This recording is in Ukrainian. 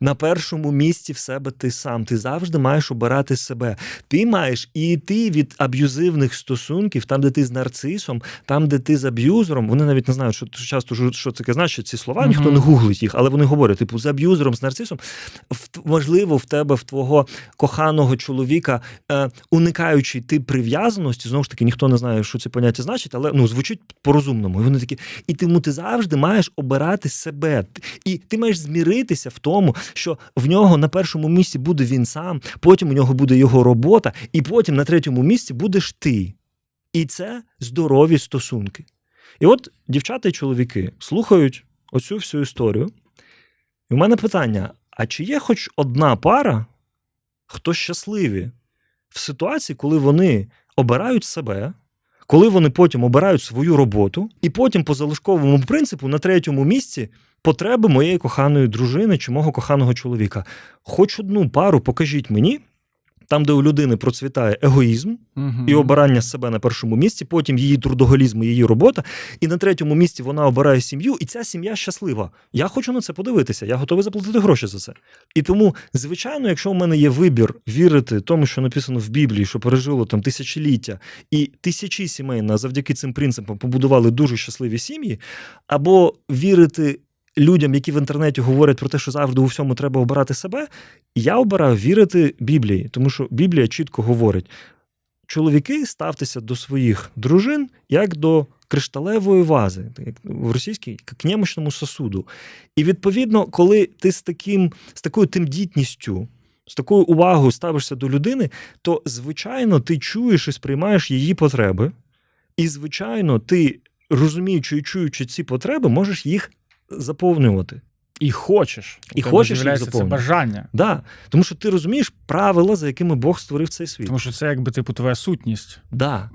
на першому місці в себе ти сам. Ти завжди маєш обирати себе. Ти маєш і йти від аб'юзивних стосунків, там, де ти з нарцисом, там, де ти з аб'юзером. Вони навіть не знають, що часто що таке значить ці слова, ніхто Мгм. не гуглить їх, але вони говорять: типу, з аб'юзером, з нарцисом. В- Можливо, в тебе, в твого коханого чоловіка, е, уникаючи ти прив'язаності, знову ж таки, ніхто не знає, що це поняття значить, але ну звучить по-розумному. І вони такі, і тому ти завжди маєш обирати себе. І ти маєш зміритися в тому, що в нього на першому місці буде він сам, потім у нього буде його робота, і потім на третьому місці будеш ти. І це здорові стосунки. І от дівчата і чоловіки слухають оцю всю історію. І в мене питання: а чи є хоч одна пара, хто щасливі в ситуації, коли вони обирають себе, коли вони потім обирають свою роботу, і потім по залишковому принципу на третьому місці потреби моєї коханої дружини чи мого коханого чоловіка. Хоч одну пару покажіть мені, там, де у людини процвітає егоїзм Мгм. і обирання себе на першому місці, потім її трудоголізм, і її робота, і на третьому місці вона обирає сім'ю, і ця сім'я щаслива. Я хочу на це подивитися, я готовий заплатити гроші за це. І тому, звичайно, якщо у мене є вибір вірити тому, що написано в Біблії, що пережило там тисячоліття, і тисячі сімей на- завдяки цим принципам побудували дуже щасливі сім'ї, або вірити. Людям, які в інтернеті говорять про те, що завжди у всьому треба обирати себе, я обираю вірити Біблії, тому що Біблія чітко говорить: чоловіки ставтеся до своїх дружин як до кришталевої вази, як в російській к немощному сосуду. І відповідно, коли ти з таким, з такою тимдітністю, з такою увагою ставишся до людини, то звичайно ти чуєш і сприймаєш її потреби. І, звичайно, ти, розуміючи і чуючи ці потреби, можеш їх заповнювати. І хочеш. І хочеш їх це бажання. Да. Тому що ти розумієш правила, за якими Бог створив цей світ. Тому що це якби типу твоя сутність. Да.